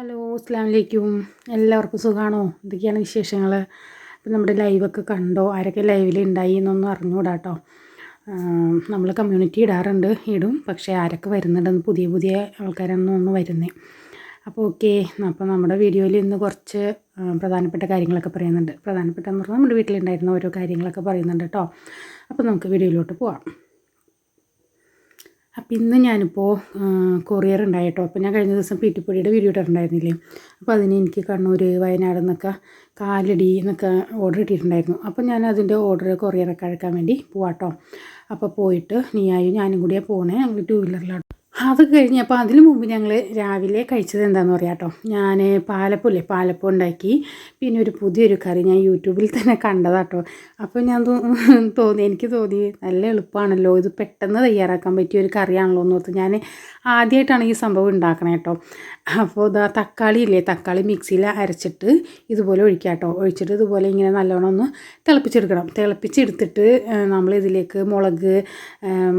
Hello അസ്ലാം വലൈക്കും എല്ലാവർക്കും സുഖമാണോ എന്തൊക്കെയാണ് വിശേഷങ്ങൾ ഇപ്പം നമ്മുടെ ലൈവൊക്കെ കണ്ടോ? ആരൊക്കെ ലൈവിൽ ഉണ്ടായി എന്നൊന്നും അറിഞ്ഞുകൂടാ കേട്ടോ നമ്മൾ കമ്മ്യൂണിറ്റി ഇടാറുണ്ട് ഇടും. പക്ഷേ ആരൊക്കെ വരുന്നുണ്ടെന്ന് പുതിയ പുതിയ ആൾക്കാരൊന്നും ഒന്ന് വരുന്നേ. അപ്പോൾ ഓക്കെ അപ്പോൾ നമ്മുടെ വീഡിയോയിൽ ഇന്ന് കുറച്ച് പ്രധാനപ്പെട്ട കാര്യങ്ങളൊക്കെ പറയുന്നുണ്ട്. പ്രധാനപ്പെട്ടെന്ന് പറഞ്ഞാൽ നമ്മുടെ വീട്ടിലുണ്ടായിരുന്ന ഓരോ കാര്യങ്ങളൊക്കെ പറയുന്നുണ്ട് കേട്ടോ അപ്പോൾ നമുക്ക് വീഡിയോയിലോട്ട് പോവാം. അപ്പം ഇന്ന് ഞാനിപ്പോൾ കൊറിയർ ഉണ്ടായിട്ടോ. അപ്പോൾ ഞാൻ കഴിഞ്ഞ ദിവസം പീറ്റിപ്പൊടിയുടെ വീഡിയോ ഇട്ടിട്ടുണ്ടായിരുന്നില്ലേ? അപ്പോൾ അതിന് എനിക്ക് കണ്ണൂർ വയനാട് നിന്നൊക്കെ കാലടി എന്നൊക്കെ ഓർഡർ ഇട്ടിട്ടുണ്ടായിരുന്നു. അപ്പോൾ ഞാൻ അതിന്റെ ഓർഡർ കൊറിയറൊക്കെ അഴക്കാൻ വേണ്ടി പോവാട്ടോ. അപ്പോൾ പോയിട്ട് നീയായും ഞാനും കൂടിയാണ് പോണേ. ഞങ്ങൾ ടൂ വീലറിലാണ് അത് കഴിഞ്ഞപ്പോൾ അതിന് മുമ്പ് ഞങ്ങൾ രാവിലെ കഴിച്ചത് എന്താണെന്ന് പറയാം കേട്ടോ ഞാൻ പാലപ്പമില്ലേ പാലപ്പം ഉണ്ടാക്കി. പിന്നെ ഒരു പുതിയൊരു കറി ഞാൻ യൂട്യൂബിൽ തന്നെ കണ്ടതാട്ടോ. അപ്പോൾ ഞാൻ തോന്നി എനിക്ക് തോന്നി നല്ല എളുപ്പമാണല്ലോ ഇത് പെട്ടെന്ന് തയ്യാറാക്കാൻ പറ്റിയ ഒരു കറിയാണല്ലോ എന്ന് ഓർത്ത് ഞാൻ ആദ്യമായിട്ടാണ് ഈ സംഭവം ഉണ്ടാക്കണേ കേട്ടോ അപ്പോൾ ഇതാ തക്കാളി ഇല്ലേ തക്കാളി മിക്സിയിൽ അരച്ചിട്ട് ഇതുപോലെ ഒഴിക്കുക കേട്ടോ ഒഴിച്ചിട്ട് ഇതുപോലെ ഇങ്ങനെ നല്ലോണം ഒന്ന് തിളപ്പിച്ചെടുക്കണം. തിളപ്പിച്ചെടുത്തിട്ട് നമ്മൾ ഇതിലേക്ക് മുളക്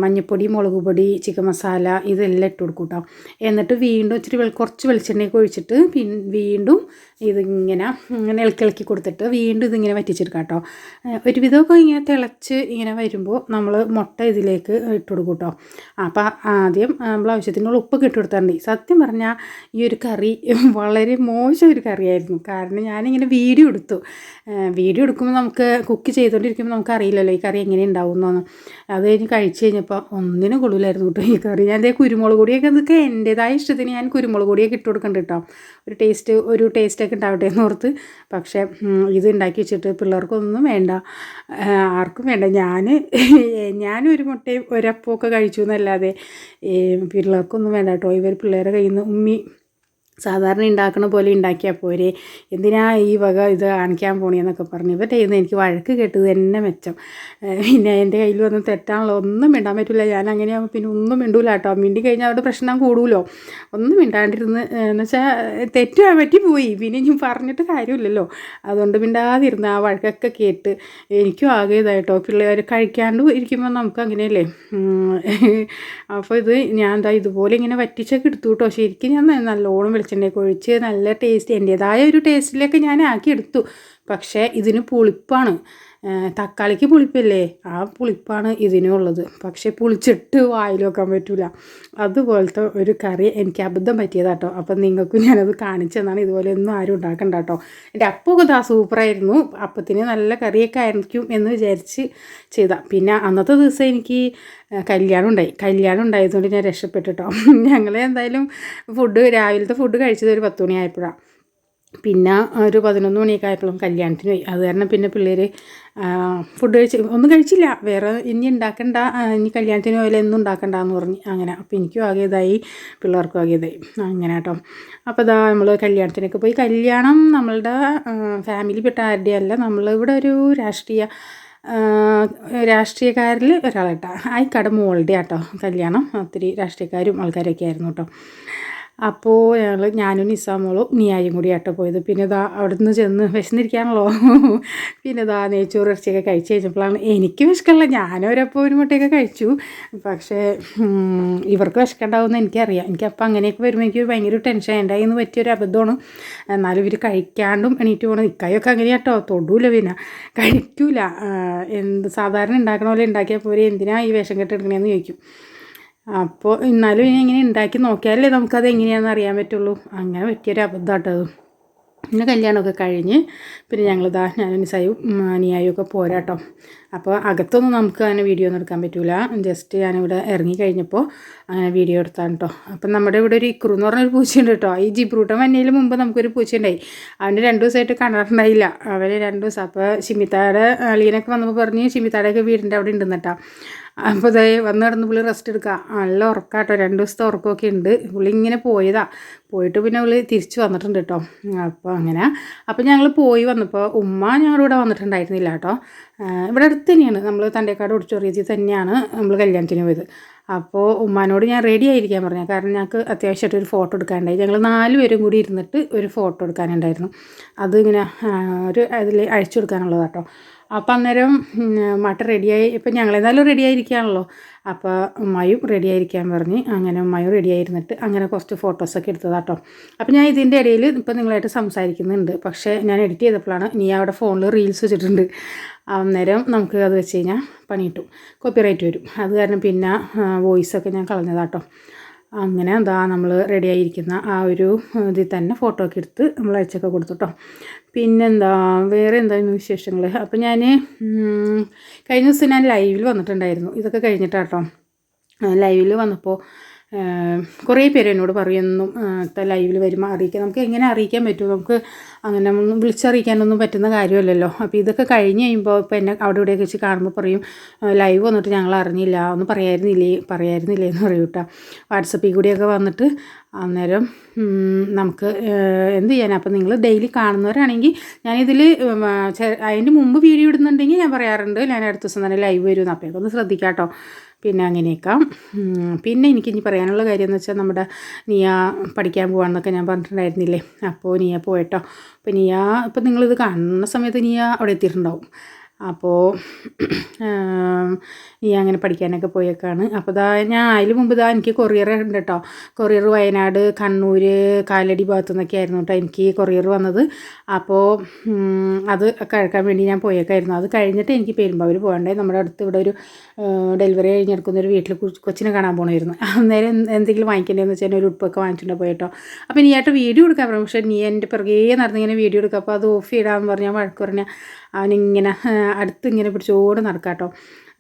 മഞ്ഞൾപ്പൊടി മുളക് പൊടി ചിക്കൻ മസാല ഇതെല്ലാം ഇട്ട് കൊടുക്കും കേട്ടോ എന്നിട്ട് വീണ്ടും ഇച്ചിരി കുറച്ച് വെളിച്ചെണ്ണയൊക്കെ ഒഴിച്ചിട്ട് വീണ്ടും ഇതിങ്ങനെ ഇങ്ങനെ ഇളക്കി ഇളക്കി കൊടുത്തിട്ട് വീണ്ടും ഇതിങ്ങനെ വറ്റിച്ചെടുക്കാം കേട്ടോ. ഒരുവിധമൊക്കെ ഇങ്ങനെ തിളച്ച് ഇങ്ങനെ വരുമ്പോൾ നമ്മൾ മുട്ട ഇതിലേക്ക് ഇട്ട് കൊടുക്കും കേട്ടോ. അപ്പോൾ ആദ്യം നമ്മൾ ആവശ്യത്തിനുള്ള ഉപ്പൊക്കെ ഇട്ട് കൊടുത്താൽ സത്യം പറഞ്ഞാൽ ഈ ഒരു കറി വളരെ മോശം ഒരു കറിയായിരുന്നു. കാരണം ഞാനിങ്ങനെ വീഡിയോ എടുത്തു. വീഡിയോ എടുക്കുമ്പോൾ നമുക്ക് കുക്ക് ചെയ്തുകൊണ്ടിരിക്കുമ്പോൾ നമുക്ക് അറിയില്ലല്ലോ ഈ കറി എങ്ങനെ ഉണ്ടാവുമെന്നൊന്നും അത് കഴിഞ്ഞ് കഴിച്ച് കഴിഞ്ഞപ്പോൾ ഒന്നിനും കൊള്ളില്ലായിരുന്നു കേട്ടോ ഈ കറി. ഞാൻ ദേ കുരുമുളക് പൊടിയൊക്കെ ഇതൊക്കെ എന്റേതായ ഇഷ്ടത്തിന് ഞാൻ കുരുമുളക് പൊടിയൊക്കെ ഇട്ട് കൊടുക്കുന്നുണ്ട് കേട്ടോ. ഒരു ടേസ്റ്റ് ഒരു ടേസ്റ്റൊക്കെ ഉണ്ടാവട്ടെ എന്ന് ഓർത്ത് പക്ഷേ ഇത് ഉണ്ടാക്കി വെച്ചിട്ട് പിള്ളേർക്കൊന്നും വേണ്ട. ആർക്കും വേണ്ട. ഞാൻ ഞാൻ ഒരു മുട്ടയും ഒരപ്പമൊക്കെ കഴിച്ചു എന്നല്ലാതെ പിള്ളേർക്കൊന്നും വേണ്ട കേട്ടോ. ഇവർ പിള്ളേരെ കയ്യിൽ നിന്ന് ഉമ്മി സാധാരണ ഉണ്ടാക്കണ പോലെ ഉണ്ടാക്കിയാൽ പോരെ. എന്തിനാ ഈ വക ഇത് കാണിക്കാൻ പോണിയെന്നൊക്കെ പറഞ്ഞു. ഇവരുടെ ചെയ്യുന്നത് എനിക്ക് വഴക്ക് കേട്ടത് തന്നെ മെച്ചം. പിന്നെ എന്റെ കയ്യിൽ വന്ന് തെറ്റാണല്ലോ. ഒന്നും മിണ്ടാൻ പറ്റില്ല ഞാൻ അങ്ങനെയാകുമ്പോൾ പിന്നെ ഒന്നും മിണ്ടൂല കേട്ടോ. മിണ്ടി കഴിഞ്ഞാൽ അവിടെ പ്രശ്നം കൂടുമല്ലോ ഒന്നും മിണ്ടാണ്ടിരുന്ന് എന്ന് വെച്ചാൽ തെറ്റുവാൻ പറ്റി പോയി. പിന്നെ ഞാൻ പറഞ്ഞിട്ട് കാര്യമില്ലല്ലോ. അതുകൊണ്ട് മിണ്ടാതിരുന്ന് ആ വഴക്കൊക്കെ കേട്ട് എനിക്കും ആകെ ഇതായിട്ടോ. പിള്ളേർ കഴിക്കാണ്ട് ഇരിക്കുമ്പോൾ നമുക്ക് അങ്ങനെയല്ലേ? അപ്പോൾ ഇത് ഞാൻ എന്താ ഇതുപോലെ ഇങ്ങനെ വറ്റിച്ചൊക്കെ എടുത്തു കേട്ടോ. ശരിക്കും ഞാൻ നല്ലോണം വെളിച്ചെണ്ണയൊക്കെ ഒഴിച്ച് നല്ല ടേസ്റ്റ് എന്റേതായ ഒരു ടേസ്റ്റിലൊക്കെ ഞാൻ ആക്കി എടുത്തു പക്ഷേ ഇതിന് പുളിപ്പാണ്. തക്കാളിക്ക് പുളിപ്പല്ലേ? ആ പുളിപ്പാണ് ഇതിനുള്ളത് പക്ഷേ പുളിച്ചിട്ട് വായിൽ വെക്കാൻ പറ്റില്ല അതുപോലത്തെ ഒരു കറി എനിക്ക് അബദ്ധം പറ്റിയതാട്ടോ. അപ്പം നിങ്ങൾക്കും ഞാനത് കാണിച്ചു തന്നാണ് ഇതുപോലെ ഒന്നും ആരും ഉണ്ടാക്കണ്ട കേട്ടോ എന്റെ അപ്പൊക്കെ ഇതാ സൂപ്പറായിരുന്നു. അപ്പത്തിന് നല്ല കറിയൊക്കെ ആയിരിക്കും എന്ന് വിചാരിച്ച് ചെയ്ത. പിന്നെ അന്നത്തെ ദിവസം എനിക്ക് കല്യാണം ഉണ്ടായി. കല്യാണം ഉണ്ടായതുകൊണ്ട് ഞാൻ രക്ഷപ്പെട്ടു കേട്ടോ ഞങ്ങൾ എന്തായാലും ഫുഡ് രാവിലത്തെ ഫുഡ് കഴിച്ചത് ഒരു പത്ത് മണി ആയപ്പോഴാണ് പിന്നെ ഒരു പതിനൊന്ന് മണിയൊക്കെ ആയപ്പോഴും കല്യാണത്തിന് പോയി. അത് കാരണം പിന്നെ പിള്ളേർ ഫുഡ് കഴിച്ച് ഒന്നും കഴിച്ചില്ല. വേറെ ഇനി ഉണ്ടാക്കണ്ട ഇനി കല്യാണത്തിന് പോയാലും എന്നും ഉണ്ടാക്കണ്ട എന്ന് പറഞ്ഞ് അങ്ങനെ. അപ്പോൾ എനിക്കും ആകെ ഇതായി പിള്ളേർക്കും ആകെ ഇതായി. അങ്ങനെ കേട്ടോ അപ്പോൾ ഇതാ നമ്മൾ കല്യാണത്തിനൊക്കെ പോയി. കല്യാണം നമ്മളുടെ ഫാമിലിപ്പെട്ട ആരുടെ അല്ല. നമ്മളിവിടെ ഒരു രാഷ്ട്രീയ രാഷ്ട്രീയക്കാരിൽ ഒരാളാട്ടോ ആയിക്കട മോളുടെ ആട്ടോ കല്യാണം. ഒത്തിരി രാഷ്ട്രീയക്കാരും ആൾക്കാരൊക്കെ ആയിരുന്നു കേട്ടോ അപ്പോൾ ഞങ്ങൾ ഞാനും നിസാമോളും നിയായും കൂടി ആട്ടോ പോയത്. പിന്നെ ഇതാ അവിടെ നിന്ന് ചെന്ന് വിശന്നിരിക്കാണല്ലോ. പിന്നെ ഇതാ നെയ്ച്ചോറ് ഇറച്ചിയൊക്കെ കഴിച്ച് കഴിഞ്ഞപ്പോഴാണ് എനിക്ക് വിശക്കല്ല ഞാനൊരപ്പോൾ ഒരു മുട്ടയൊക്കെ കഴിച്ചു. പക്ഷേ ഇവർക്ക് വിശക്കണ്ടാവുമെന്ന് എനിക്കറിയാം. എനിക്ക് അപ്പോൾ അങ്ങനെയൊക്കെ വരുമ്പോൾ എനിക്ക് ഭയങ്കര ടെൻഷൻ എന്റെ കയ്യിൽ നിന്ന് പറ്റിയൊരു അബദ്ധമാണ്. എന്നാലും ഇവർ കഴിക്കാണ്ടും എണീറ്റ് പോകണം ഇക്കായൊക്കെ അങ്ങനെയാട്ടോ. തൊടൂല പിന്നെ. കഴിക്കൂല. എന്ത് സാധാരണ ഉണ്ടാക്കണ പോലെ ഉണ്ടാക്കിയാൽ പോരെ. എന്തിനാണ് ഈ വേഷം കെട്ടെടുക്കണേന്ന് ചോദിക്കും. അപ്പോൾ എന്നാലും ഇനി ഇങ്ങനെ ഉണ്ടാക്കി നോക്കിയാലേ നമുക്കത് എങ്ങനെയാണെന്ന് അറിയാൻ പറ്റുള്ളൂ. അങ്ങനെ പറ്റിയൊരു അബദ്ധമാട്ടോ അത്. പിന്നെ കല്യാണമൊക്കെ കഴിഞ്ഞ് പിന്നെ ഞങ്ങളിതാ ഞാൻ സായും അനിയായും ഒക്കെ പോരാട്ടോ. അപ്പോൾ അകത്തൊന്നും നമുക്ക് അങ്ങനെ വീഡിയോ ഒന്നും എടുക്കാൻ പറ്റില്ല ജസ്റ്റ് ഞാനിവിടെ ഇറങ്ങി കഴിഞ്ഞപ്പോൾ അങ്ങനെ വീഡിയോ എടുത്താണ് കേട്ടോ അപ്പം നമ്മുടെ ഇവിടെ ഒരു ഇക്രു എന്ന് പറഞ്ഞൊരു പൂച്ചയുണ്ട് കേട്ടോ ഈ ജിബ്രൂട്ടൻ വന്നതിന് മുമ്പ് നമുക്കൊരു പൂച്ചയുണ്ടായി. അവന് രണ്ട് ദിവസമായിട്ട് കണ്ടിട്ടുണ്ടായില്ല. അവർ രണ്ട് ദിവസം അപ്പോൾ ഷിമിത്താടെ അളിയനൊക്കെ വന്നപ്പോൾ പറഞ്ഞ് ഷിമിത്താടെയൊക്കെ വീടിന്റെ അവിടെ ഉണ്ടെന്ന് കേട്ടോ. അപ്പോൾ ഇതേ വന്ന് കിടന്ന് പുള്ളി റെസ്റ്റ് എടുക്കുക നല്ല ഉറക്കാട്ടോ രണ്ട് ദിവസത്തെ ഉറക്കമൊക്കെ ഉണ്ട്. പുള്ളി ഇങ്ങനെ പോയതാ. പോയിട്ട് പിന്നെ പുള്ളി തിരിച്ച് വന്നിട്ടുണ്ട് കേട്ടോ അപ്പോൾ അങ്ങനെ. അപ്പോൾ ഞങ്ങൾ പോയി വന്നപ്പോൾ ഉമ്മ ഞങ്ങളുടെ ഇവിടെ വന്നിട്ടുണ്ടായിരുന്നില്ല കേട്ടോ ഇവിടെ അടുത്ത് തന്നെയാണ് നമ്മൾ തണ്ടേക്കാട് ഓഡിറ്റോറിയത്തിൽ തന്നെയാണ് നമ്മൾ കല്യാണത്തിന് പോയത്. അപ്പോൾ ഉമ്മാനോട് ഞാൻ റെഡി ആയിരിക്കാൻ പറഞ്ഞു. കാരണം ഞങ്ങൾക്ക് അത്യാവശ്യമായിട്ട് ഒരു ഫോട്ടോ എടുക്കാനുണ്ടായി. ഞങ്ങൾ നാല് പേരും കൂടി ഇരുന്നിട്ട് ഒരു ഫോട്ടോ എടുക്കാനുണ്ടായിരുന്നു. അത് ഇങ്ങനെ ഒരു അതിൽ അഴിച്ചു കൊടുക്കാനുള്ളത് കേട്ടോ അപ്പം അന്നേരം മട്ട റെഡിയായി ഇപ്പം ഞങ്ങളേതായാലും റെഡി ആയിരിക്കുകയാണല്ലോ. അപ്പോൾ ഉമ്മയും റെഡി ആയിരിക്കാൻ പറഞ്ഞ് അങ്ങനെ ഉമ്മയും റെഡി ആയിരുന്നിട്ട് അങ്ങനെ കുറച്ച് ഫോട്ടോസൊക്കെ എടുത്തതാട്ടോ അപ്പോൾ ഞാൻ ഇതിന്റെ ഇടയിൽ ഇപ്പം നിങ്ങളായിട്ട് സംസാരിക്കുന്നുണ്ട്. പക്ഷേ ഞാൻ എഡിറ്റ് ചെയ്തപ്പോഴാണ് നീ അവിടെ ഫോണിൽ റീൽസ് വെച്ചിട്ടുണ്ട്. അന്നേരം നമുക്ക് അത് വെച്ച് കഴിഞ്ഞാൽ പണി കിട്ടും കോപ്പിറൈറ്റ് വരും. അത് കാരണം പിന്നെ വോയിസൊക്കെ ഞാൻ കളഞ്ഞതാട്ടോ അങ്ങനെ എന്താ നമ്മൾ റെഡിയായിരിക്കുന്ന ആ ഒരു ഇതിൽ തന്നെ ഫോട്ടോ ഒക്കെ എടുത്ത് നമ്മൾ അയച്ചൊക്കെ കൊടുത്തു കേട്ടോ പിന്നെന്താ? വേറെ എന്തായിരുന്നു വിശേഷങ്ങൾ അപ്പോൾ ഞാൻ കഴിഞ്ഞ ദിവസം ഞാൻ ലൈവിൽ വന്നിട്ടുണ്ടായിരുന്നു. ഇതൊക്കെ കഴിഞ്ഞിട്ടാട്ടോ. ലൈവിൽ വന്നപ്പോൾ കുറേ പേര് എന്നോട് പറയുന്നു ലൈവിൽ വരുമ്പോൾ അറിയിക്കാം നമുക്ക് എങ്ങനെ അറിയിക്കാൻ പറ്റും? നമുക്ക് അങ്ങനെ വിളിച്ചറിയിക്കാനൊന്നും പറ്റുന്ന കാര്യമല്ലല്ലോ. അപ്പോൾ ഇതൊക്കെ കഴിഞ്ഞ് കഴിയുമ്പോൾ ഇപ്പോൾ എന്നെ അവിടെ ഇവിടെയൊക്കെ വെച്ച് കാണുമ്പോൾ പറയും ലൈവ് വന്നിട്ട് ഞങ്ങൾ അറിഞ്ഞില്ല. ഒന്ന് പറയായിരുന്നില്ലേ പറയായിരുന്നില്ലേ എന്ന് പറയൂട്ടാ വാട്സപ്പിൽ കൂടിയൊക്കെ വന്നിട്ട് അന്നേരം നമുക്ക് എന്ത് ചെയ്യാനാണ് അപ്പം നിങ്ങൾ ഡെയിലി കാണുന്നവരാണെങ്കിൽ ഞാനിതിൽ അതിന്റെ മുമ്പ് വീഡിയോ ഇടുന്നുണ്ടെങ്കിൽ ഞാൻ പറയാറുണ്ട്. ഞാൻ അടുത്ത ദിവസം തന്നെ ലൈവ് വരുമെന്ന് അപ്പോൾ ഒന്ന് ശ്രദ്ധിക്കാം കേട്ടോ പിന്നെ അങ്ങനെയൊക്കെ. പിന്നെ എനിക്ക് ഇനി പറയാനുള്ള കാര്യം എന്ന് വെച്ചാൽ നമ്മുടെ നിയ പഠിക്കാൻ പോകാമെന്നൊക്കെ ഞാൻ പറഞ്ഞിട്ടുണ്ടായിരുന്നില്ലേ? അപ്പോൾ നിയ പോയിട്ടോ. അപ്പോൾ നിയ ഇപ്പം നിങ്ങളിത് കാണുന്ന സമയത്ത് നിയ അവിടെ എത്തിയിട്ടുണ്ടാവും. അപ്പോൾ ഈ അങ്ങനെ പഠിക്കാനൊക്കെ പോയേക്കാണ്. അപ്പോൾ ഇതാ ഞാൻ അതിന് മുമ്പ് ഇതാ എനിക്ക് കൊറിയർ ഉണ്ട് കേട്ടോ കൊറിയർ വയനാട് കണ്ണൂർ കാലടി ഭാഗത്തു നിന്നൊക്കെ ആയിരുന്നു കേട്ടോ എനിക്ക് കൊറിയർ വന്നത്. അപ്പോൾ അത് കഴിക്കാൻ വേണ്ടി ഞാൻ പോയേക്കായിരുന്നു. അത് കഴിഞ്ഞിട്ട് എനിക്ക് പെരുമ്പാവൂർ പോകണ്ടേ. നമ്മുടെ അടുത്ത് ഇവിടെ ഒരു ഡെലിവറി കഴിഞ്ഞെടുക്കുന്ന ഒരു വീട്ടിൽ കൊച്ചിനെ കാണാൻ പോകണമായിരുന്നു അന്നേരം എന്ത് എന്തെങ്കിലും വാങ്ങിക്കേണ്ടതെന്ന് വെച്ചാൽ ഒരു ഉടുപ്പൊക്കെ വാങ്ങിച്ചിട്ട് പോയിട്ടോ അപ്പോൾ ഇനി ആയിട്ട് വീഡിയോ എടുക്കാൻ പറഞ്ഞു. പക്ഷേ നീ എന്റെ പിറകെ നടന്നിങ്ങനെ വീഡിയോ എടുക്കുക അപ്പോൾ അത് ഓഫ് ചെയ്താന്ന് പറഞ്ഞാൽ വഴക്ക് പറഞ്ഞാൽ അവനിങ്ങനെ അടുത്ത് ഇങ്ങനെ പിടിച്ചോട് കേട്ടോ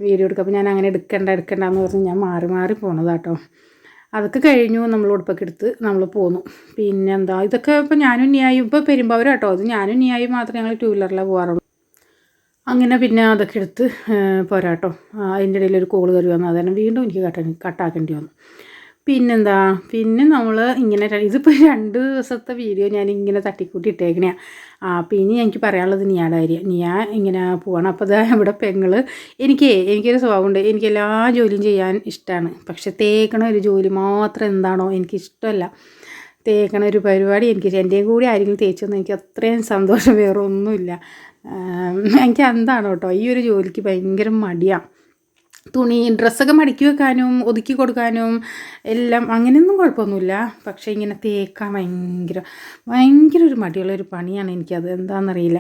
വീഡിയോ എടുക്കുക അപ്പോൾ ഞാൻ അങ്ങനെ എടുക്കണ്ട എടുക്കണ്ട എന്ന് പറഞ്ഞ് ഞാൻ മാറി മാറി പോണതാട്ടോ. അതൊക്കെ കഴിഞ്ഞു. നമ്മൾ ഉടുപ്പൊക്കെ എടുത്ത് നമ്മൾ പോന്നു. പിന്നെ എന്താ ഇതൊക്കെ ഇപ്പോൾ ഞാനും നിയായും ഇപ്പോൾ പെരുമ്പാവൂർ കേട്ടോ അത് ഞാനും നിയായും മാത്രമേ ഞങ്ങൾ ടൂ വീലറിലാണ് പോകാറുള്ളൂ അങ്ങനെ പിന്നെ അതൊക്കെ എടുത്ത് പോരാട്ടോ. അതിന്റെ ഇടയിൽ ഒരു കോൾ കയറി വന്നു. അതുതന്നെ വീണ്ടും എനിക്ക് കട്ട കട്ടാക്കേണ്ടി വന്നു. പിന്നെന്താ? പിന്നെ നമ്മൾ ഇങ്ങനെ ഇതിപ്പോൾ രണ്ട് ദിവസത്തെ വീഡിയോ ഞാൻ ഇങ്ങനെ തട്ടിക്കൂട്ടി ഇട്ടേക്കണേ ആ പിന്നെ എനിക്ക് പറയാനുള്ളത് നിയാടെ കാര്യം. നിയാ ഇങ്ങനെ പോവാണ്. അപ്പോൾ ഇതാ ഇവിടെ പെങ്ങൾ എനിക്ക് എനിക്കൊരു സ്വഭാവമുണ്ട്. എനിക്ക് എല്ലാ ജോലിയും ചെയ്യാൻ ഇഷ്ടമാണ് പക്ഷെ തേക്കണ ഒരു ജോലി മാത്രം എന്താണോ എനിക്കിഷ്ടമല്ല. തേക്കണ ഒരു പരിപാടി എനിക്ക് എന്റെയും കൂടി ആരെങ്കിലും തേച്ചു തന്നെ എനിക്ക് അത്രയും സന്തോഷം വേറെ ഒന്നുമില്ല എനിക്ക് എന്താണ് കേട്ടോ. ഈ ഒരു ജോലിക്ക് ഭയങ്കര മടിയാണ് തുണി ഡ്രസ്സൊക്കെ മടക്കി വെക്കാനും ഒതുക്കി കൊടുക്കാനും എല്ലാം അങ്ങനെയൊന്നും കുഴപ്പമൊന്നുമില്ല. പക്ഷേ ഇങ്ങനെ തേക്കാൻ ഭയങ്കര ഭയങ്കര ഒരു മടിയുള്ള ഒരു പണിയാണ് എനിക്കത്. എന്താണെന്നറിയില്ല.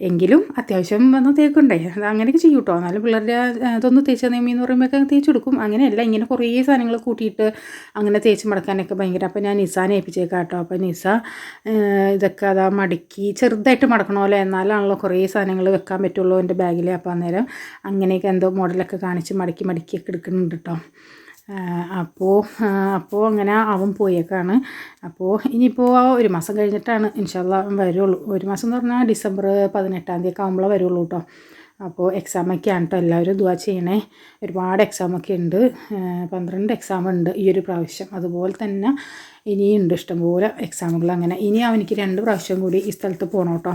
എങ്കിലും അത്യാവശ്യം വന്ന് തേക്കണ്ടേ. അത് അങ്ങനെയൊക്കെ ചെയ്യും കേട്ടോ എന്നാലും പിള്ളേരുടെ അതൊന്ന് തേച്ച നിയമി എന്ന് പറയുമ്പോഴൊക്കെ തേച്ച് കൊടുക്കും. അങ്ങനെയല്ല ഇങ്ങനെ കുറേ സാധനങ്ങൾ കൂട്ടിയിട്ട് അങ്ങനെ തേച്ച് മടക്കാനൊക്കെ ഭയങ്കര. അപ്പോൾ ഞാൻ നിസാനെ ഏൽപ്പിച്ചേക്കാം കേട്ടോ അപ്പോൾ നിസ ഇതൊക്കെ അതാ മടക്കി ചെറുതായിട്ട് മടക്കണമല്ലോ എന്നാലാണല്ലോ കുറേ സാധനങ്ങൾ വെക്കാൻ പറ്റുള്ളൂ എന്റെ ബാഗിൽ അപ്പോൾ അന്നേരം അങ്ങനെയൊക്കെ എന്തോ മോഡലൊക്കെ കാണിച്ച് മടക്കി മടക്കിയൊക്കെ എടുക്കുന്നുണ്ട് കേട്ടോ അപ്പോൾ അപ്പോൾ അങ്ങനെ അവൻ പോയേക്കാണ്. അപ്പോൾ ഇനിയിപ്പോൾ ഒരു മാസം കഴിഞ്ഞിട്ടാണ് ഇൻഷാല്ല വരുള്ളൂ. ഒരു മാസം എന്ന് പറഞ്ഞാൽ ഡിസംബർ പതിനെട്ടാം തീയതി ഒക്കെ ആകുമ്പോഴേ വരുള്ളൂ കേട്ടോ അപ്പോൾ എക്സാമൊക്കെയാണ് കേട്ടോ എല്ലാവരും ദുവാ ചെയ്യണേ. ഒരുപാട് എക്സാമൊക്കെ ഉണ്ട്. പന്ത്രണ്ട് എക്സാം ഉണ്ട് ഈ ഒരു പ്രാവശ്യം. അതുപോലെ തന്നെ ഇനിയുണ്ട് ഇഷ്ടംപോലെ എക്സാമുകൾ അങ്ങനെ. ഇനി അവനിക്ക് രണ്ട് പ്രാവശ്യം കൂടി ഈ സ്ഥലത്ത് പോകണം കേട്ടോ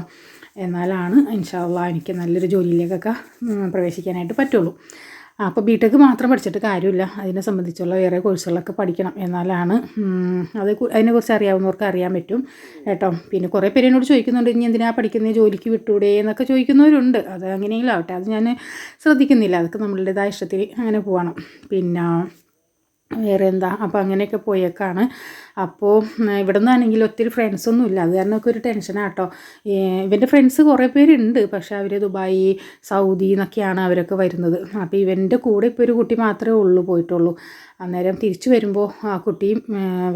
എന്നാലാണ് ഇൻഷാല്ല എനിക്ക് നല്ലൊരു ജോലിയിലേക്കൊക്കെ പ്രവേശിക്കാനായിട്ട് പറ്റുള്ളൂ. അപ്പോൾ ബി ടെക് മാത്രം പഠിച്ചിട്ട് കാര്യമില്ല. അതിനെ സംബന്ധിച്ചുള്ള വേറെ കോഴ്സുകളൊക്കെ പഠിക്കണം എന്നാലാണ് അത് അതിനെക്കുറിച്ച് അറിയാവുന്നവർക്ക് അറിയാൻ പറ്റും കേട്ടോ. പിന്നെ കുറേ പേര് എന്നോട് ചോദിക്കുന്നുണ്ട് ഇനി എന്തിനാ പഠിക്കുന്നത് ജോലിക്ക് വിട്ടൂടെ? എന്നൊക്കെ ചോദിക്കുന്നവരുണ്ട്. അത് അങ്ങനെയെങ്കിലും ആവട്ടെ അത് ഞാൻ ശ്രദ്ധിക്കുന്നില്ല. അതൊക്കെ നമ്മളുടേതായ ഇഷ്ടത്തിൽ അങ്ങനെ പോകണം പിന്നെ വേറെ എന്താ അപ്പോൾ അങ്ങനെയൊക്കെ പോയേക്കാണ്. അപ്പോൾ ഇവിടെ നിന്നാണെങ്കിൽ ഒത്തിരി ഫ്രണ്ട്സൊന്നും ഇല്ല അത് കാരണമൊക്കെ ഒരു ടെൻഷനാട്ടോ ഇവന്റെ ഫ്രണ്ട്സ് കുറേ പേരുണ്ട്. പക്ഷേ അവർ ദുബായി സൗദി എന്നൊക്കെയാണ് അവരൊക്കെ വരുന്നത്. അപ്പോൾ ഇവന്റെ കൂടെ ഇപ്പോൾ ഒരു കുട്ടി മാത്രമേ ഉള്ളൂ പോയിട്ടുള്ളൂ. അന്നേരം തിരിച്ചു വരുമ്പോൾ ആ കുട്ടിയും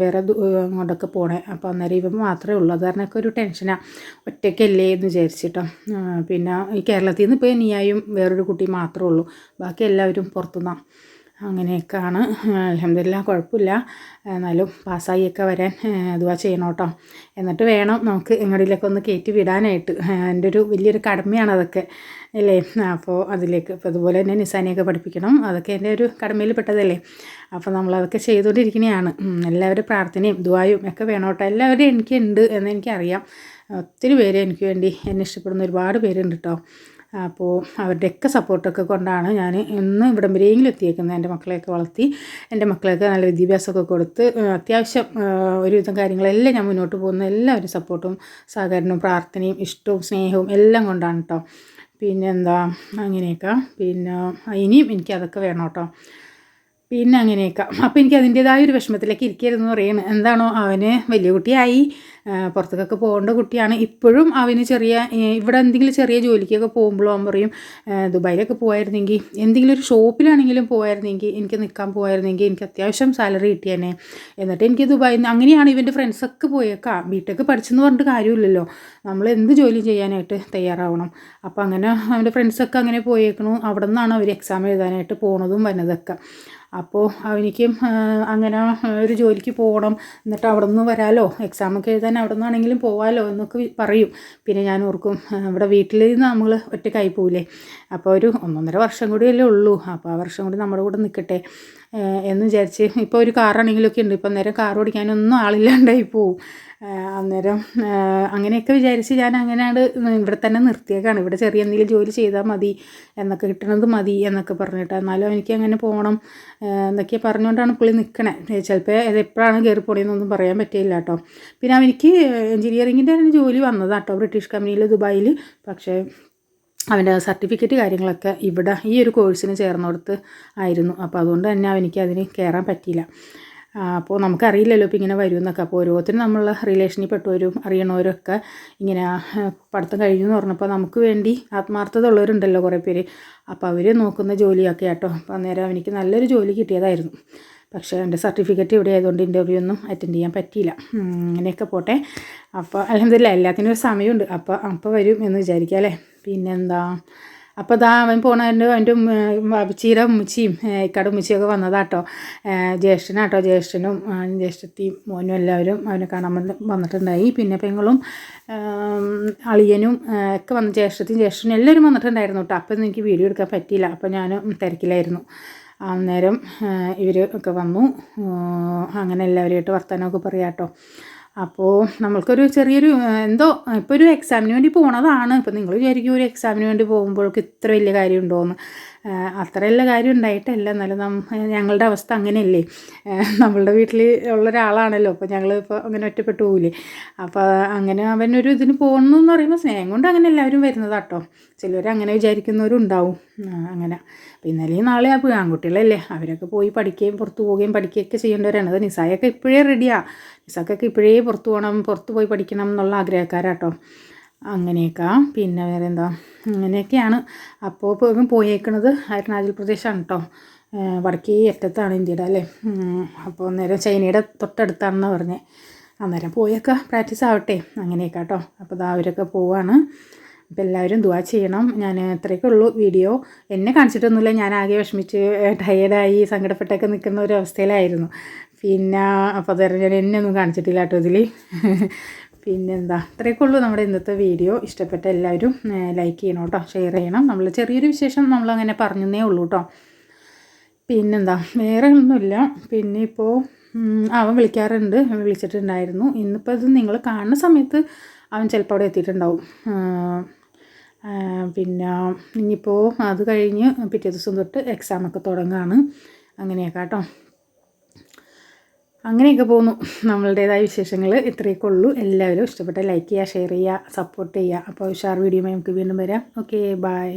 വേറെ അങ്ങോട്ടൊക്കെ പോണേ? അപ്പോൾ അന്നേരം ഇവൻ മാത്രമേ ഉള്ളൂ. അത് കാരണമൊക്കെ ഒരു ടെൻഷനാണ് ഒറ്റയ്ക്കല്ലേ എന്ന് വിചാരിച്ചിട്ടോ. പിന്നെ ഈ കേരളത്തിൽ നിന്ന് ഇപ്പോൾ നിയായും വേറൊരു കുട്ടി മാത്രമേ ഉള്ളൂ. ബാക്കി എല്ലാവരും പുറത്തുനിന്നാണ് അങ്ങനെയൊക്കെയാണ്. അലഹമില്ല കുഴപ്പമില്ല. എന്നാലും പാസ്സായിയൊക്കെ വരാൻ അതുവാ ചെയ്യണം കേട്ടോ. എന്നിട്ട് വേണം നമുക്ക് എങ്ങോട്ടിലൊക്കെ ഒന്ന് കയറ്റി വിടാനായിട്ട്. എന്റെ ഒരു വലിയൊരു കടമയാണ് അതൊക്കെ അല്ലേ? അപ്പോൾ അതിലേക്ക് ഇപ്പോൾ അതുപോലെ തന്നെ നിസാനെയൊക്കെ പഠിപ്പിക്കണം. അതൊക്കെ എന്റെ ഒരു കടമയിൽ പെട്ടതല്ലേ? അപ്പോൾ നമ്മളതൊക്കെ ചെയ്തുകൊണ്ടിരിക്കുന്നതാണ് എല്ലാവരും പ്രാർത്ഥനയും ദുവായും ഒക്കെ വേണം കേട്ടോ. എല്ലാവരും എനിക്കുണ്ട് എന്ന് എനിക്കറിയാം. ഒത്തിരി പേര് എനിക്ക് വേണ്ടി എന്നെ ഇഷ്ടപ്പെടുന്ന ഒരുപാട് പേരുണ്ട് കേട്ടോ. അപ്പോൾ അവരുടെയൊക്കെ സപ്പോർട്ടൊക്കെ കൊണ്ടാണ് ഞാൻ ഇന്ന് ഇവിടം വരെയെങ്കിലും എത്തിയേക്കുന്നത് എന്റെ മക്കളെയൊക്കെ വളർത്തി എന്റെ മക്കളെയൊക്കെ നല്ല വിദ്യാഭ്യാസമൊക്കെ കൊടുത്ത് അത്യാവശ്യം ഒരുവിധം കാര്യങ്ങളെല്ലാം ഞാൻ മുന്നോട്ട് പോകുന്ന എല്ലാവരും സപ്പോർട്ടും സഹകരണവും പ്രാർത്ഥനയും ഇഷ്ടവും സ്നേഹവും എല്ലാം കൊണ്ടാണ് കേട്ടോ പിന്നെന്താ അങ്ങനെയൊക്കെ. പിന്നെ ഇനിയും എനിക്ക് അതൊക്കെ വേണം കേട്ടോ പിന്നെ അങ്ങനെയൊക്കെ. അപ്പോൾ എനിക്ക് അതിന്റേതായ ഒരു വിഷമത്തിലേക്ക് ഇരിക്കരുതെന്ന് പറയുന്നത് എന്താണോ അവന് വലിയ കുട്ടിയായി. പുറത്തേക്കൊക്കെ പോകേണ്ട കുട്ടിയാണ്. ഇപ്പോഴും അവന് ചെറിയ ഇവിടെ എന്തെങ്കിലും ചെറിയ ജോലിക്കൊക്കെ പോകുമ്പോഴും അവൻ പറയും ദുബായിലൊക്കെ പോയായിരുന്നെങ്കിൽ എന്തെങ്കിലും ഒരു ഷോപ്പിലാണെങ്കിലും പോയായിരുന്നെങ്കിൽ എനിക്ക് നിൽക്കാൻ പോയായിരുന്നെങ്കിൽ എനിക്ക് അത്യാവശ്യം സാലറി കിട്ടിയേനെ. എന്നിട്ട് എനിക്ക് നിന്ന് അങ്ങനെയാണ് ഇവന്റെ ഫ്രണ്ട്സൊക്കെ പോയേക്കാം. ബിടെക്ക് പഠിച്ചെന്ന് പറഞ്ഞിട്ട് കാര്യമില്ലല്ലോ. നമ്മൾ എന്ത് ജോലി ചെയ്യാനായിട്ട് തയ്യാറാവണം. അപ്പോൾ അങ്ങനെ അവന്റെ ഫ്രണ്ട്സൊക്കെ അങ്ങനെ പോയേക്കണു. അവിടെ നിന്നാണ് അവർ എക്സാം എഴുതാനായിട്ട് പോണതും വന്നതൊക്കെ. അപ്പോൾ അവനിക്കും അങ്ങനെ ഒരു ജോലിക്ക് പോകണം. എന്നിട്ട് അവിടെ നിന്ന് വരാലോ എക്സാമൊക്കെ എഴുതാൻ അവിടെ നിന്നാണെങ്കിലും പോവാലോ എന്നൊക്കെ പറയും. പിന്നെ ഞാൻ ഓർക്കും ഇവിടെ വീട്ടിൽ നിന്ന് നമ്മൾ ഒറ്റക്കായി പോവില്ലേ അപ്പോൾ ഒരു ഒന്നൊന്നര വർഷം കൂടിയല്ലേ ഉള്ളൂ. അപ്പോൾ ആ വർഷം കൂടി നമ്മുടെ കൂടെ നിൽക്കട്ടെ എന്ന് വിചാരിച്ച് ഇപ്പോൾ ഒരു കാറാണെങ്കിലൊക്കെ ഉണ്ട്. ഇപ്പം നേരം കാർ ഓടിക്കാനൊന്നും ആളില്ലാണ്ടായി പോവും. അന്നേരം അങ്ങനെയൊക്കെ വിചാരിച്ച് ഞാൻ അങ്ങനെയാണ് ഇവിടെ തന്നെ നിർത്തിയേക്കാണ്. ഇവിടെ ചെറിയ എന്തെങ്കിലും ജോലി ചെയ്താൽ മതി എന്നൊക്കെ കിട്ടണത് മതി എന്നൊക്കെ പറഞ്ഞിട്ട്. എന്നാലും എനിക്ക് അങ്ങനെ പോകണം എന്നൊക്കെ പറഞ്ഞുകൊണ്ടാണ് പുള്ളി നിൽക്കണേ ചിലപ്പോൾ ഇത് എപ്പോഴാണ് കയറി പോണേന്നൊന്നും പറയാൻ പറ്റില്ല കേട്ടോ. പിന്നെ അവനിക്ക് തന്നെ ജോലി കേട്ടോ ബ്രിട്ടീഷ് കമ്പനിയിൽ ദുബായിൽ പക്ഷേ അവന്റെ സർട്ടിഫിക്കറ്റ് കാര്യങ്ങളൊക്കെ ഇവിടെ ഈ ഒരു കോഴ്സിന് ചേർന്നിടത്ത് ആയിരുന്നു. അപ്പോൾ അതുകൊണ്ട് തന്നെ അവനിക്ക് അതിന് കയറാൻ പറ്റിയില്ല. അപ്പോൾ നമുക്കറിയില്ലല്ലോ ഇപ്പോൾ ഇങ്ങനെ വരുമെന്നൊക്കെ അപ്പോൾ ഓരോരുത്തരും നമ്മൾ റിലേഷനിൽ പെട്ടവരും അറിയണവരൊക്കെ ഇങ്ങനെ പഠിത്തം കഴിഞ്ഞു എന്ന് പറഞ്ഞപ്പോൾ നമുക്ക് വേണ്ടി ആത്മാർത്ഥത ഉള്ളവരുണ്ടല്ലോ കുറേ പേര്. അപ്പോൾ അവർ നോക്കുന്ന ജോലിയൊക്കെ ആട്ടോ. അപ്പോൾ അന്നേരം അവനിക്ക് നല്ലൊരു ജോലി കിട്ടിയതായിരുന്നു. പക്ഷേ എന്റെ സർട്ടിഫിക്കറ്റ് ഇവിടെ ആയതുകൊണ്ട് ഇന്റർവ്യൂ ഒന്നും അറ്റൻഡ് ചെയ്യാൻ പറ്റിയില്ല. അങ്ങനെയൊക്കെ പോട്ടെ. അപ്പോൾ അലഹമില്ല എല്ലാത്തിനും ഒരു സമയമുണ്ട്. അപ്പോൾ അപ്പോൾ വരും എന്ന് വിചാരിക്കാം അല്ലേ? പിന്നെന്താ? അപ്പോൾ ദാ അവൻ പോണതിന്റെ അവന്റെ ചീര ഉമ്മച്ചിയും ഏഹ് ഇക്കടെ ഉമ്മച്ചിയൊക്കെ വന്നതാട്ടോ. ജ്യേഷ്ഠനാട്ടോ ജ്യേഷ്ഠനും ജ്യേഷ്ഠത്തിയും മോനും എല്ലാവരും അവനെ കാണാൻ വന്ന് വന്നിട്ടുണ്ടായി. പിന്നെ പെങ്ങളും അളിയനും ഒക്കെ വന്ന് ജ്യേഷ്ഠത്തിയും ജ്യേഷ്ഠനും എല്ലാവരും വന്നിട്ടുണ്ടായിരുന്നു കേട്ടോ. അപ്പം എനിക്ക് വീഡിയോ എടുക്കാൻ പറ്റിയില്ല. അപ്പോൾ ഞാൻ തിരക്കിലായിരുന്നു. അന്നേരം ഇവർ ഒക്കെ വന്നു. അങ്ങനെ എല്ലാവരുമായിട്ട് വർത്തമാനമൊക്കെ പറയാം കേട്ടോ അപ്പോൾ നമ്മൾക്കൊരു ചെറിയൊരു എന്തോ ഇപ്പോൾ ഒരു എക്സാമിന് വേണ്ടി പോണതാണ്. ഇപ്പോൾ നിങ്ങൾ വിചാരിക്കും ഒരു എക്സാമിന് വേണ്ടി പോകുമ്പോഴേക്ക് ഇത്ര വലിയ കാര്യം ഉണ്ടോയെന്ന് അത്ര വലിയ കാര്യം ഉണ്ടായിട്ടല്ല എന്നാലും ഞങ്ങളുടെ അവസ്ഥ അങ്ങനെയല്ലേ. നമ്മളുടെ വീട്ടിൽ ഉള്ള ഒരാളാണല്ലോ. അപ്പോൾ ഞങ്ങൾ ഇപ്പോൾ അങ്ങനെ ഒറ്റപ്പെട്ടു പോകില്ലേ അപ്പോൾ അങ്ങനെ അവനൊരു ഇതിന് പോകുന്നു എന്ന് പറയുമ്പോൾ സ്നേഹം കൊണ്ട് അങ്ങനെ എല്ലാവരും വരുന്നതാട്ടോ. ചിലർ അങ്ങനെ വിചാരിക്കുന്നവരും ഉണ്ടാവും അങ്ങനെ. അപ്പോൾ ഇന്നലെയും നാളെ ആ ആൺകുട്ടികളല്ലേ അവരൊക്കെ പോയി പഠിക്കുകയും പുറത്തു പോവുകയും പഠിക്കുകയൊക്കെ ചെയ്യേണ്ടവരാണ്. അത് നിസായൊക്കെ ഇപ്പോഴേ റെഡിയാണ് നിസാക്കൊക്കെ ഇപ്പോഴേ പുറത്ത് പോകണം പുറത്ത് പോയി പഠിക്കണം എന്നുള്ള ആഗ്രഹക്കാരാട്ടോ. അങ്ങനെയൊക്കെ. പിന്നെ വേറെ എന്താ അങ്ങനെയൊക്കെയാണ് അപ്പോൾ പോയേക്കണത് അരുണാചൽ പ്രദേശാണ് കേട്ടോ വടക്കേ അറ്റത്താണ് ഇന്ത്യയുടെ അല്ലേ? അപ്പോൾ അന്നേരം ചൈനയുടെ തൊട്ടടുത്താണെന്ന് പറഞ്ഞത് അന്നേരം പോയൊക്കെ പ്രാക്ടീസ് ആവട്ടെ. അങ്ങനെയൊക്കെ കേട്ടോ അപ്പോൾ ദാ അവരൊക്കെ പോവാണ്. അപ്പോൾ എല്ലാവരും ദുവാ ചെയ്യണം. ഞാൻ ഇത്രയൊക്കെ ഉള്ളൂ വീഡിയോ. എന്നെ കാണിച്ചിട്ടൊന്നുമില്ല. ഞാൻ ആകെ വിഷമിച്ച് ടയേർഡായി സങ്കടപ്പെട്ടൊക്കെ നിൽക്കുന്ന ഒരു അവസ്ഥയിലായിരുന്നു. പിന്നെ അത് ഞാൻ എന്നെ ഒന്നും കാണിച്ചിട്ടില്ല കേട്ടോ ഇതിൽ പിന്നെന്താ? ഇത്രയൊക്കെ ഉള്ളൂ നമ്മുടെ ഇന്നത്തെ വീഡിയോ. ഇഷ്ടപ്പെട്ട എല്ലാവരും ലൈക്ക് ചെയ്യണം കേട്ടോ. ഷെയർ ചെയ്യണം. നമ്മൾ ചെറിയൊരു വിശേഷം നമ്മളങ്ങനെ പറഞ്ഞതേ ഉള്ളൂ കേട്ടോ. പിന്നെന്താ? വേറെ ഒന്നുമില്ല. പിന്നെ ഇപ്പോൾ അവൻ വിളിക്കാറുണ്ട്. വിളിച്ചിട്ടുണ്ടായിരുന്നു. ഇന്നിപ്പോൾ ഇത് നിങ്ങൾ കാണുന്ന സമയത്ത് അവൻ ചിലപ്പോൾ അവിടെ എത്തിയിട്ടുണ്ടാവും. പിന്നെ ഇനിയിപ്പോൾ അത് കഴിഞ്ഞ് പിറ്റേ ദിവസം തൊട്ട് എക്സാമൊക്കെ തുടങ്ങുകയാണ് അങ്ങനെയൊക്കെ കേട്ടോ. അങ്ങനെയൊക്കെ പോകുന്നു. നമ്മളുടേതായ വിശേഷങ്ങൾ ഇത്രയൊക്കെ ഉള്ളൂ എല്ലാവരും ഇഷ്ടപ്പെട്ട ലൈക്ക് ചെയ്യുക ഷെയർ ചെയ്യുക സപ്പോർട്ട് ചെയ്യുക. അപ്പോൾ ഉഷാർ വീഡിയോ നമുക്ക് വീണ്ടും വരാം. Okay bye